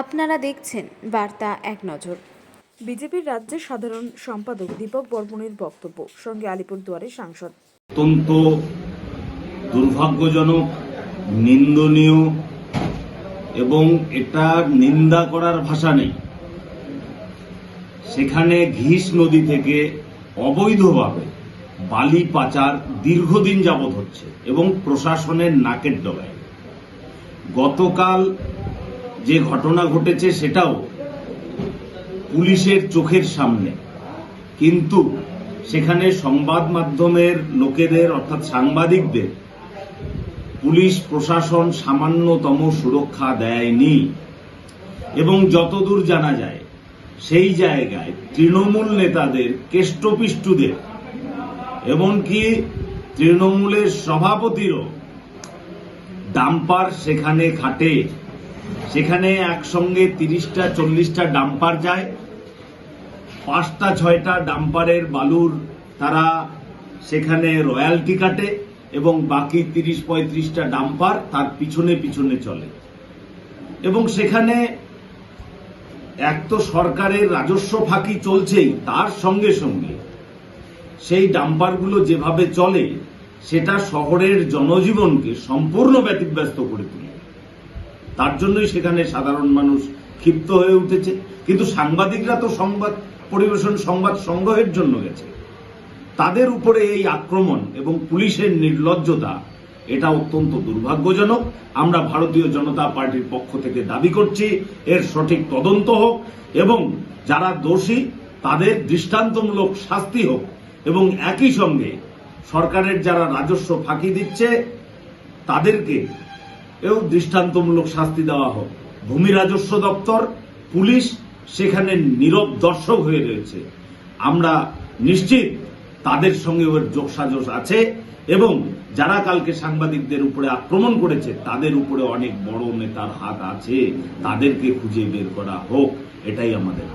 আপনারা দেখছেন বার্তা এক নজর। বিজেপির রাজ্যের সাধারণ সম্পাদক দীপক বর্মনের বক্তব্য সঙ্গে আলিপুরদুয়ারের সাংসদ। অত্যন্ত দুর্ভাগ্যজনক নিন্দনীয় এবং এটা নিন্দা করার ভাষা নেই। সেখানে ঘিস নদী থেকে অবৈধভাবে বালি পাচার দীর্ঘদিন যাবৎ হচ্ছে এবং প্রশাসনের নাকের ডগায়। গতকাল যে ঘটনা ঘটেছে সেটাও পুলিশের চোখের সামনে। কিন্তু সেখানে সংবাদ মাধ্যমের লোকেদের, অর্থাৎ সাংবাদিকদের, পুলিশ, প্রশাসন সামান্যতম সুরক্ষা দেয়নি। এবং যতদূর জানা যায়, সেই জায়গায় তৃণমূল নেতাদের, কেষ্টপিষ্টুদের, এমনকি তৃণমূলের সভাপতিরও ডাম্পার সেখানে খাটে। সেখানে একসঙ্গে তিরিশটা, চল্লিশটা ডাম্পার যায়। পাঁচটা, ছয়টা ডাম্পারের বালুর তারা সেখানে রয়্যালটি কাটে এবং বাকি তিরিশ, পঁয়ত্রিশটা ডাম্পার তার পিছনে পিছনে চলে। এবং সেখানে এক তো সরকারের রাজস্ব ফাঁকি চলছেই তার সঙ্গে সঙ্গে। সেই ডাম্পারগুলো যেভাবে চলে, সেটা শহরের জনজীবনকে সম্পূর্ণ ব্যতিব্যস্ত করে তোলে তার জন্যই সেখানে সাধারণ মানুষ ক্ষিপ্ত হয়ে উঠেছে। কিন্তু সাংবাদিকরা তো সংবাদ পরিবেশন, সংবাদ সংগ্রহের জন্য গেছে। তাদের উপরে এই আক্রমণ এবং পুলিশের নির্লজ্জতা, এটা অত্যন্ত দুর্ভাগ্যজনক। আমরা ভারতীয় জনতা পার্টির পক্ষ থেকে দাবি করছি, এর সঠিক তদন্ত হোক এবং যারা দোষী, তাদের দৃষ্টান্তমূলক শাস্তি হোক এবং একই সঙ্গে সরকারের যারা রাজস্ব ফাঁকি দিচ্ছে, তাদেরকে এও দৃষ্টান্তমূলক শাস্তি দেওয়া হোক। ভূমি রাজস্ব দপ্তর, পুলিশ সেখানে নীরব দর্শক হয়ে রয়েছে। আমরা নিশ্চিত তাদের সঙ্গে ওর যোগসাজস আছে এবং যারা কালকে সাংবাদিকদের উপরে আক্রমণ করেছে, তাদের উপরে অনেক বড় নেতার হাত আছে। তাদেরকে খুঁজে বের করা হোক, এটাই আমাদের